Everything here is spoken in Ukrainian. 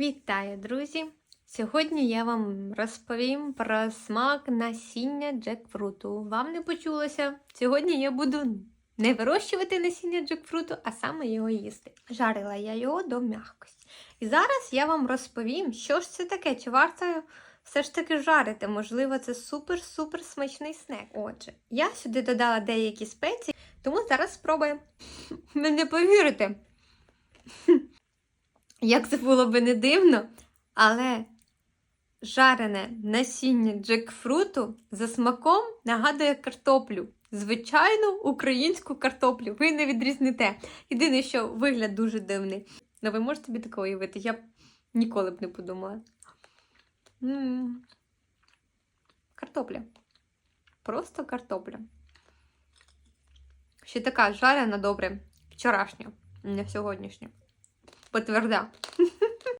Вітаю, друзі! Сьогодні я вам розповім про смак насіння джекфруту. Вам не почулося? Сьогодні я буду не вирощувати насіння джекфруту, а саме його їсти. Жарила я його до м'якості. І зараз я вам розповім, що ж це таке, чи варто все ж таки жарити. Можливо, це супер-супер смачний снек. Отже, я сюди додала деякі спеції, тому зараз спробуємо. Ви не повірите. Як це було би не дивно, але жарене насіння джекфруту за смаком нагадує картоплю. Звичайну українську картоплю. Ви не відрізните. Єдине, що вигляд дуже дивний. Ну, ви можете собі такого уявити? Я б ніколи б не подумала. М. Картопля. Просто картопля. Ще така жарена добре. Вчорашня, не сьогоднішня. Потверда.